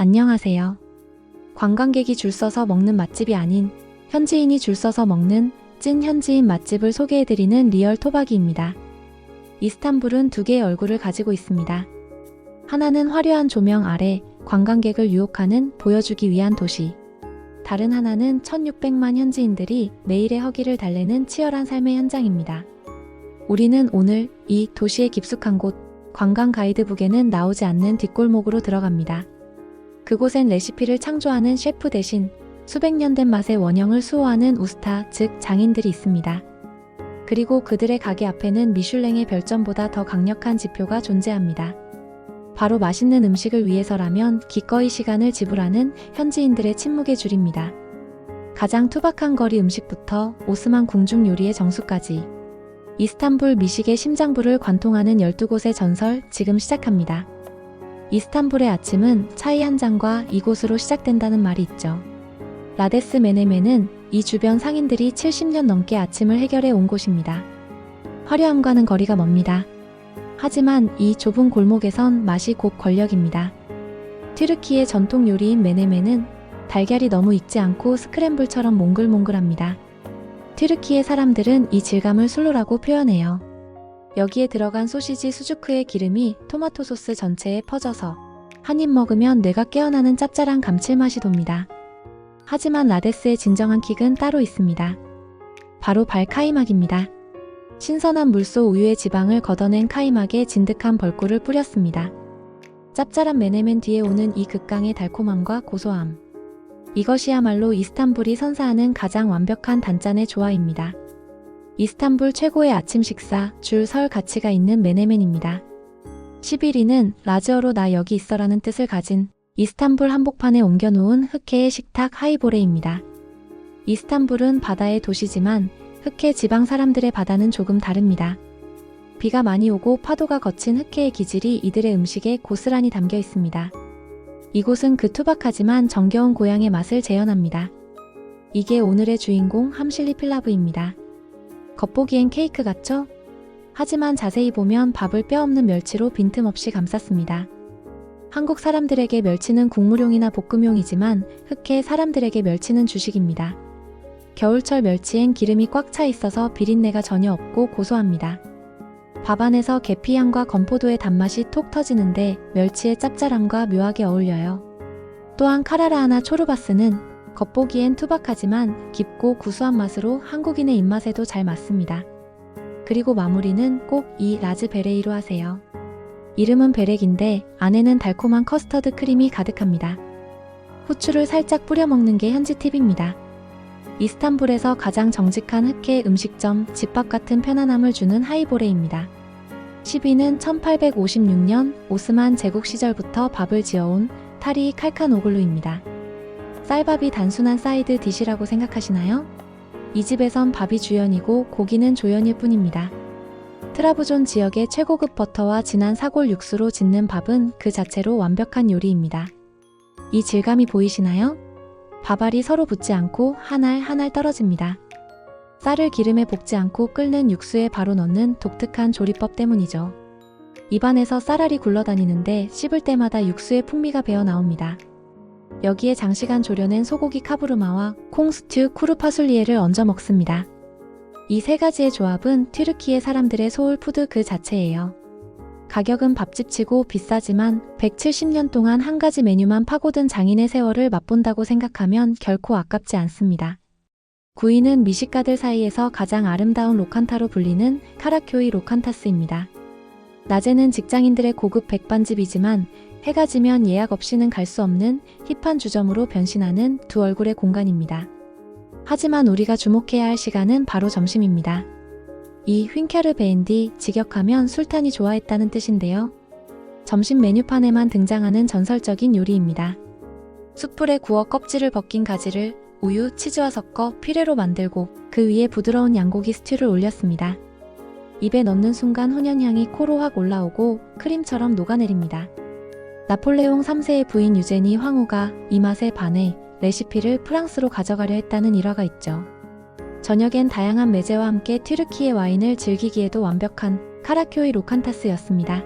안녕하세요. 관광객이 줄 서서 먹는 맛집이 아닌 현지인이 줄 서서 먹는 찐 현지인 맛집을 소개해드리는 리얼 토박이입니다. 이스탄불은 두 개의 얼굴을 가지고 있습니다. 하나는 화려한 조명 아래 관광객을 유혹하는 보여주기 위한 도시. 다른 하나는 1600만 현지인들이 매일의 허기를 달래는 치열한 삶의 현장입니다. 우리는 오늘 이 도시의 깊숙한 곳, 관광 가이드북에는 나오지 않는 뒷골목으로 들어갑니다. 그곳엔 레시피를 창조하는 셰프 대신 수백 년 된 맛의 원형을 수호하는 우스타, 즉 장인들이 있습니다. 그리고 그들의 가게 앞에는 미슐랭의 별점보다 더 강력한 지표가 존재합니다. 바로 맛있는 음식을 위해서라면 기꺼이 시간을 지불하는 현지인들의 침묵의 줄입니다. 가장 투박한 거리 음식부터 오스만 궁중 요리의 정수까지 이스탄불 미식의 심장부를 관통하는 12곳의 전설 지금 시작합니다. 이스탄불의 아침은 차이 한 잔과 이곳으로 시작된다는 말이 있죠. 라데스 메네멘은 이 주변 상인들이 70년 넘게 아침을 해결해 온 곳입니다. 화려함과는 거리가 멉니다. 하지만 이 좁은 골목에선 맛이 곧 권력입니다. 튀르키의 전통 요리인 메네멘은 달걀이 너무 익지 않고 스크램블처럼 몽글몽글합니다. 튀르키의 사람들은 이 질감을 술로라고 표현해요. 여기에 들어간 소시지 수주크의 기름이 토마토 소스 전체에 퍼져서 한 입 먹으면 뇌가 깨어나는 짭짤한 감칠맛이 돕니다. 하지만 라데스의 진정한 킥은 따로 있습니다. 바로 발카이막입니다. 신선한 물소 우유의 지방을 걷어낸 카이막에 진득한 벌꿀을 뿌렸습니다. 짭짤한 메네멘 뒤에 오는 이 극강의 달콤함과 고소함. 이것이야말로 이스탄불이 선사하는 가장 완벽한 단짠의 조화입니다. 이스탄불 최고의 아침 식사, 줄 설 가치가 있는 메네멘입니다. 11위는 라즈어로 나 여기 있어라는 뜻을 가진 이스탄불 한복판에 옮겨놓은 흑해의 식탁 하이보레입니다. 이스탄불은 바다의 도시지만 흑해 지방 사람들의 바다는 조금 다릅니다. 비가 많이 오고 파도가 거친 흑해의 기질이 이들의 음식에 고스란히 담겨 있습니다. 이곳은 그 투박하지만 정겨운 고향의 맛을 재현합니다. 이게 오늘의 주인공 함실리 필라브입니다. 겉보기엔 케이크 같죠? 하지만 자세히 보면 밥을 뼈 없는 멸치로 빈틈없이 감쌌습니다. 한국 사람들에게 멸치는 국물용이나 볶음용이지만 흑해 사람들에게 멸치는 주식입니다. 겨울철 멸치엔 기름이 꽉 차 있어서 비린내가 전혀 없고 고소합니다. 밥 안에서 계피향과 건포도의 단맛이 톡 터지는데 멸치의 짭짤함과 묘하게 어울려요. 또한 카라라하나 초르바스는 겉보기엔 투박하지만 깊고 구수한 맛으로 한국인의 입맛에도 잘 맞습니다. 그리고 마무리는 꼭 이 라즈 베레이로 하세요. 이름은 베렉인데 안에는 달콤한 커스터드 크림이 가득합니다. 후추를 살짝 뿌려 먹는 게 현지 팁입니다. 이스탄불에서 가장 정직한 흑해 음식점 집밥 같은 편안함을 주는 하이보레입니다. 10위는 1856년 오스만 제국 시절부터 밥을 지어온 타리 칼칸 오글루입니다. 쌀밥이 단순한 사이드 디시라고 생각하시나요? 이 집에선 밥이 주연이고 고기는 조연일 뿐입니다. 트라부존 지역의 최고급 버터와 진한 사골 육수로 짓는 밥은 그 자체로 완벽한 요리입니다. 이 질감이 보이시나요? 밥알이 서로 붙지 않고 한 알 한 알 떨어집니다. 쌀을 기름에 볶지 않고 끓는 육수에 바로 넣는 독특한 조리법 때문이죠. 입안에서 쌀알이 굴러다니는데 씹을 때마다 육수의 풍미가 배어 나옵니다. 여기에 장시간 졸여낸 소고기 카부르마와 콩 스튜 쿠르파술리에를 얹어 먹습니다. 이 세 가지의 조합은 튀르키의 사람들의 소울 푸드 그 자체예요. 가격은 밥집치고 비싸지만 170년 동안 한 가지 메뉴만 파고든 장인의 세월을 맛본다고 생각하면 결코 아깝지 않습니다. 9위는 미식가들 사이에서 가장 아름다운 로칸타로 불리는 카라쿄이 로칸타스입니다. 낮에는 직장인들의 고급 백반집이지만 해가 지면 예약 없이는 갈 수 없는 힙한 주점으로 변신하는 두 얼굴의 공간입니다. 하지만 우리가 주목해야 할 시간은 바로 점심입니다. 이 휜캬르 베인디 직역하면 술탄이 좋아했다는 뜻인데요. 점심 메뉴판에만 등장하는 전설적인 요리입니다. 숯불에 구워 껍질을 벗긴 가지를 우유, 치즈와 섞어 피레로 만들고 그 위에 부드러운 양고기 스튜를 올렸습니다. 입에 넣는 순간 훈연향이 코로 확 올라오고 크림처럼 녹아내립니다. 나폴레옹 3세의 부인 유제니 황후가 이 맛에 반해 레시피를 프랑스로 가져가려 했다는 일화가 있죠. 저녁엔 다양한 메제와 함께 튀르키의 와인을 즐기기에도 완벽한 카라쿄이 로칸타스였습니다.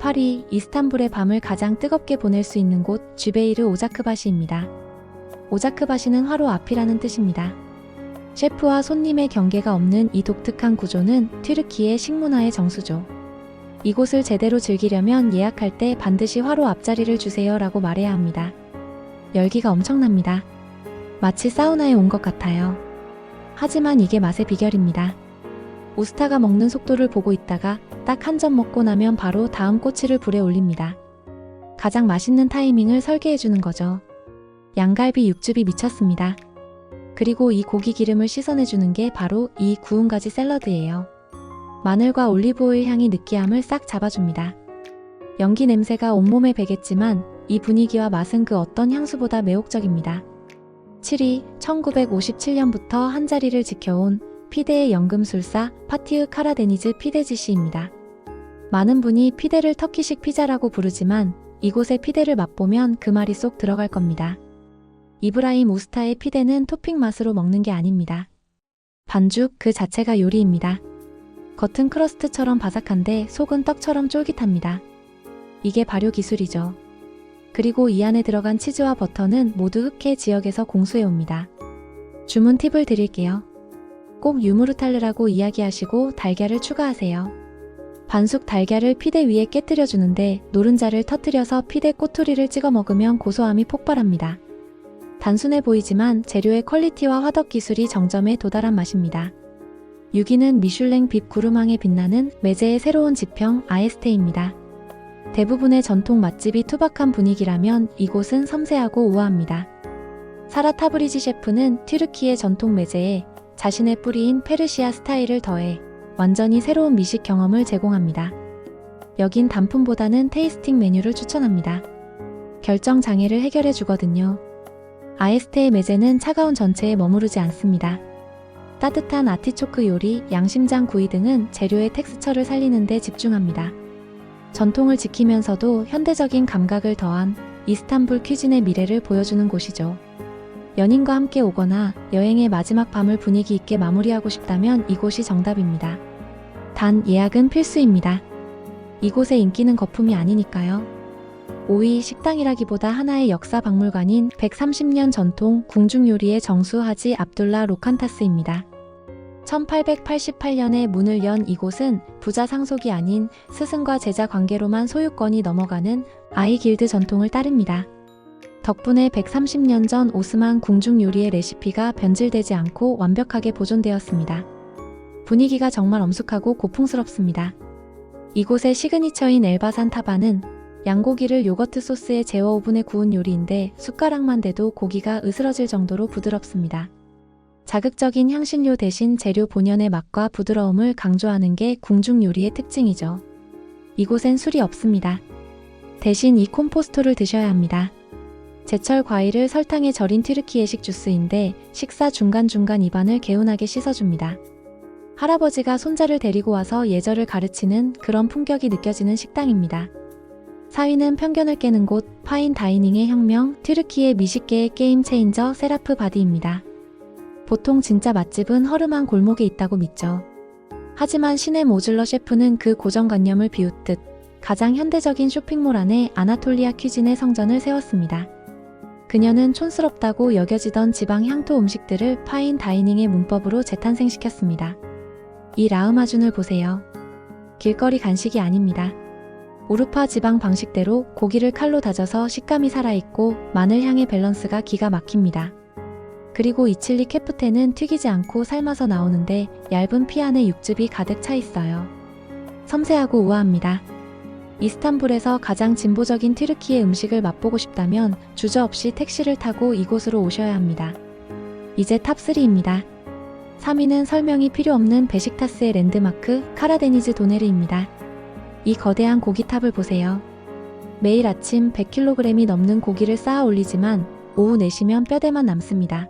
파리, 이스탄불의 밤을 가장 뜨겁게 보낼 수 있는 곳 쥐베이르 오자크바시입니다. 오자크바시는 화로 앞이라는 뜻입니다. 셰프와 손님의 경계가 없는 이 독특한 구조는 튀르키의 식문화의 정수죠. 이곳을 제대로 즐기려면 예약할 때 반드시 화로 앞자리를 주세요 라고 말해야 합니다. 열기가 엄청납니다. 마치 사우나에 온 것 같아요. 하지만 이게 맛의 비결입니다. 우스타가 먹는 속도를 보고 있다가 딱 한 점 먹고 나면 바로 다음 꼬치를 불에 올립니다. 가장 맛있는 타이밍을 설계해 주는 거죠. 양갈비 육즙이 미쳤습니다. 그리고 이 고기 기름을 씻어내 주는 게 바로 이 구운 가지 샐러드예요. 마늘과 올리브오일 향이 느끼함을 싹 잡아줍니다. 연기 냄새가 온몸에 배겠지만 이 분위기와 맛은 그 어떤 향수보다 매혹적입니다. 7위 1957년부터 한자리를 지켜온 피데의 연금술사 파티흐 카라데니즈 피데지 씨입니다. 많은 분이 피데를 터키식 피자라고 부르지만 이곳의 피데를 맛보면 그 말이 쏙 들어갈 겁니다. 이브라임 우스타의 피데는 토핑 맛으로 먹는 게 아닙니다. 반죽 그 자체가 요리입니다. 겉은 크러스트처럼 바삭한데 속은 떡처럼 쫄깃합니다. 이게 발효 기술이죠. 그리고 이 안에 들어간 치즈와 버터는 모두 흑해 지역에서 공수해 옵니다. 주문 팁을 드릴게요. 꼭 유무르탈르라고 이야기하시고 달걀을 추가하세요. 반숙 달걀을 피대 위에 깨뜨려 주는데 노른자를 터뜨려서 피대 꼬투리를 찍어 먹으면 고소함이 폭발합니다. 단순해 보이지만 재료의 퀄리티와 화덕 기술이 정점에 도달한 맛입니다. 6위는 미슐랭 빛 구름왕에 빛나는 메제의 새로운 지평 아에스테입니다. 대부분의 전통 맛집이 투박한 분위기라면 이곳은 섬세하고 우아합니다. 사라 타브리지 셰프는 튀르키의 전통 메제에 자신의 뿌리인 페르시아 스타일을 더해 완전히 새로운 미식 경험을 제공합니다. 여긴 단품보다는 테이스팅 메뉴를 추천합니다. 결정 장애를 해결해 주거든요. 아에스테의 메제는 차가운 전체에 머무르지 않습니다. 따뜻한 아티초크 요리, 양심장 구이 등은 재료의 텍스처를 살리는 데 집중합니다. 전통을 지키면서도 현대적인 감각을 더한 이스탄불 퀴진의 미래를 보여주는 곳이죠. 연인과 함께 오거나 여행의 마지막 밤을 분위기 있게 마무리하고 싶다면 이곳이 정답입니다. 단 예약은 필수입니다. 이곳의 인기는 거품이 아니니까요. 5위 식당이라기보다 하나의 역사 박물관인 130년 전통 궁중 요리의 정수 하지 압둘라 로칸타스입니다. 1888년에 문을 연 이곳은 부자 상속이 아닌 스승과 제자 관계로만 소유권이 넘어가는 아이 길드 전통을 따릅니다. 덕분에 130년 전 오스만 궁중 요리의 레시피가 변질되지 않고 완벽하게 보존되었습니다. 분위기가 정말 엄숙하고 고풍스럽습니다. 이곳의 시그니처인 엘바산 타바는 양고기를 요거트 소스에 재워 오븐에 구운 요리인데 숟가락만 대도 고기가 으스러질 정도로 부드럽습니다. 자극적인 향신료 대신 재료 본연의 맛과 부드러움을 강조하는 게 궁중 요리의 특징이죠. 이곳엔 술이 없습니다. 대신 이 콤포스토를 드셔야 합니다. 제철 과일을 설탕에 절인 튀르키예식 주스인데 식사 중간중간 입안을 개운하게 씻어줍니다. 할아버지가 손자를 데리고 와서 예절을 가르치는 그런 품격이 느껴지는 식당입니다. 4위는 편견을 깨는 곳 파인 다이닝의 혁명 튀르키의 미식계의 게임 체인저 세라프 바디입니다. 보통 진짜 맛집은 허름한 골목에 있다고 믿죠. 하지만 신의 모듈러 셰프는 그 고정관념을 비웃듯 가장 현대적인 쇼핑몰 안에 아나톨리아 퀴진의 성전을 세웠습니다. 그녀는 촌스럽다고 여겨지던 지방 향토 음식들을 파인 다이닝의 문법으로 재탄생시켰습니다. 이 라흐마준을 보세요. 길거리 간식이 아닙니다. 우르파 지방 방식대로 고기를 칼로 다져서 식감이 살아있고 마늘 향의 밸런스가 기가 막힙니다. 그리고 이 칠리 캐프테는 튀기지 않고 삶아서 나오는데 얇은 피 안에 육즙이 가득 차 있어요. 섬세하고 우아합니다. 이스탄불에서 가장 진보적인 튀르키의 음식을 맛보고 싶다면 주저없이 택시를 타고 이곳으로 오셔야 합니다. 이제 탑3입니다. 3위는 설명이 필요 없는 베식타스의 랜드마크 카라데니즈 도네르입니다. 이 거대한 고기탑을 보세요. 매일 아침 100kg이 넘는 고기를 쌓아 올리지만 오후 내시면 뼈대만 남습니다.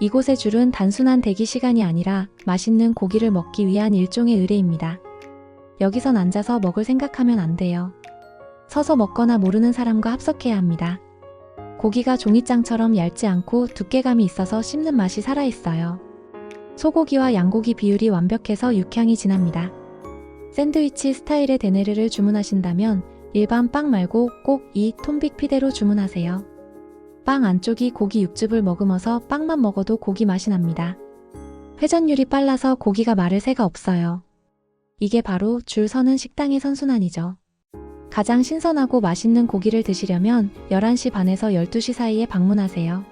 이곳의 줄은 단순한 대기 시간이 아니라 맛있는 고기를 먹기 위한 일종의 의뢰입니다. 여기선 앉아서 먹을 생각하면 안 돼요. 서서 먹거나 모르는 사람과 합석해야 합니다. 고기가 종이장처럼 얇지 않고 두께감이 있어서 씹는 맛이 살아있어요. 소고기와 양고기 비율이 완벽해서 육향이 진합니다. 샌드위치 스타일의 데네르를 주문하신다면 일반 빵 말고 꼭 이 톰빅 피대로 주문하세요. 빵 안쪽이 고기 육즙을 머금어서 빵만 먹어도 고기 맛이 납니다. 회전율이 빨라서 고기가 마를 새가 없어요. 이게 바로 줄 서는 식당의 선순환이죠. 가장 신선하고 맛있는 고기를 드시려면 11시 반에서 12시 사이에 방문하세요.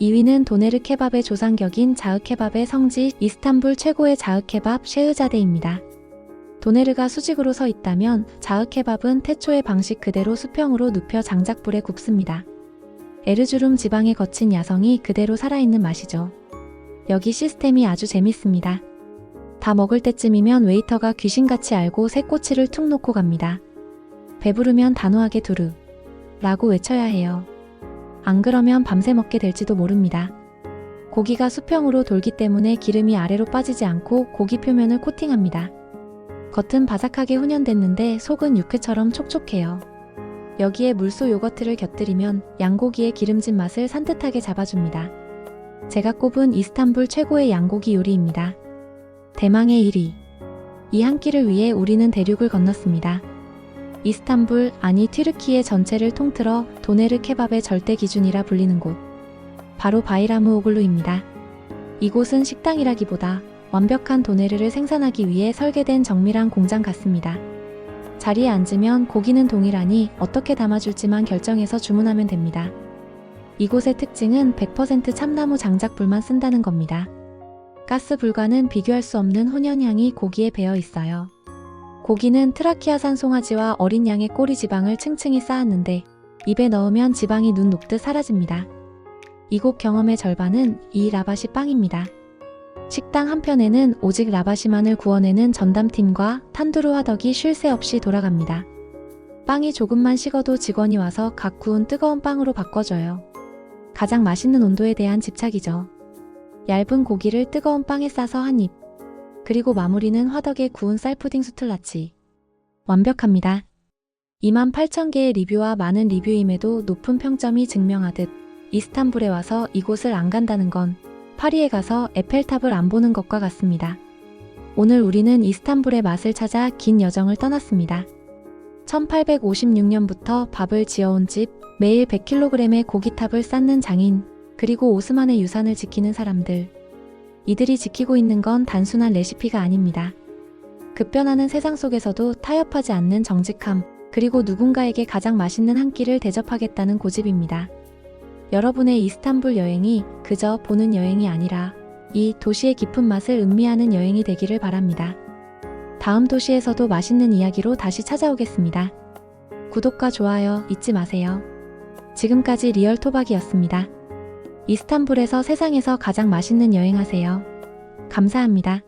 2위는 도네르 케밥의 조상격인 자흐 케밥의 성지 이스탄불 최고의 자흐 케밥 셰흐자데입니다. 도네르가 수직으로 서 있다면 자흐 케밥은 태초의 방식 그대로 수평으로 눕혀 장작불에 굽습니다. 에르주름 지방의 거친 야성이 그대로 살아있는 맛이죠. 여기 시스템이 아주 재밌습니다. 다 먹을 때쯤이면 웨이터가 귀신같이 알고 새 꼬치를 툭 놓고 갑니다. 배부르면 단호하게 두루 라고 외쳐야 해요. 안 그러면 밤새 먹게 될지도 모릅니다. 고기가 수평으로 돌기 때문에 기름이 아래로 빠지지 않고 고기 표면을 코팅합니다. 겉은 바삭하게 훈연됐는데 속은 육회처럼 촉촉해요. 여기에 물소 요거트를 곁들이면 양고기의 기름진 맛을 산뜻하게 잡아줍니다. 제가 꼽은 이스탄불 최고의 양고기 요리입니다. 대망의 1위. 이 한 끼를 위해 우리는 대륙을 건넜습니다. 이스탄불, 아니 튀르키예 전체를 통틀어 도네르 케밥의 절대 기준이라 불리는 곳. 바로 바이라무 오글루입니다. 이곳은 식당이라기보다 완벽한 도네르를 생산하기 위해 설계된 정밀한 공장 같습니다. 자리에 앉으면 고기는 동일하니 어떻게 담아줄지만 결정해서 주문하면 됩니다. 이곳의 특징은 100% 참나무 장작불만 쓴다는 겁니다. 가스 불과는 비교할 수 없는 훈연향이 고기에 배어 있어요. 고기는 트라키아산 송아지와 어린 양의 꼬리 지방을 층층이 쌓았는데 입에 넣으면 지방이 눈 녹듯 사라집니다. 이곳 경험의 절반은 이 라바시 빵입니다. 식당 한편에는 오직 라바시만을 구워내는 전담팀과 탄두루 화덕이 쉴 새 없이 돌아갑니다. 빵이 조금만 식어도 직원이 와서 각 구운 뜨거운 빵으로 바꿔줘요. 가장 맛있는 온도에 대한 집착이죠. 얇은 고기를 뜨거운 빵에 싸서 한 입. 그리고 마무리는 화덕에 구운 쌀푸딩 수틀라치. 완벽합니다. 2만 8천 개의 리뷰와 많은 리뷰임에도 높은 평점이 증명하듯 이스탄불에 와서 이곳을 안 간다는 건 파리에 가서 에펠탑을 안 보는 것과 같습니다. 오늘 우리는 이스탄불의 맛을 찾아 긴 여정을 떠났습니다. 1856년부터 밥을 지어온 집, 매일 100kg의 고기탑을 쌓는 장인, 그리고 오스만의 유산을 지키는 사람들. 이들이 지키고 있는 건 단순한 레시피가 아닙니다. 급변하는 세상 속에서도 타협하지 않는 정직함, 그리고 누군가에게 가장 맛있는 한 끼를 대접하겠다는 고집입니다. 여러분의 이스탄불 여행이 그저 보는 여행이 아니라 이 도시의 깊은 맛을 음미하는 여행이 되기를 바랍니다. 다음 도시에서도 맛있는 이야기로 다시 찾아오겠습니다. 구독과 좋아요 잊지 마세요. 지금까지 리얼 토박이었습니다. 이스탄불에서 세상에서 가장 맛있는 여행하세요. 감사합니다.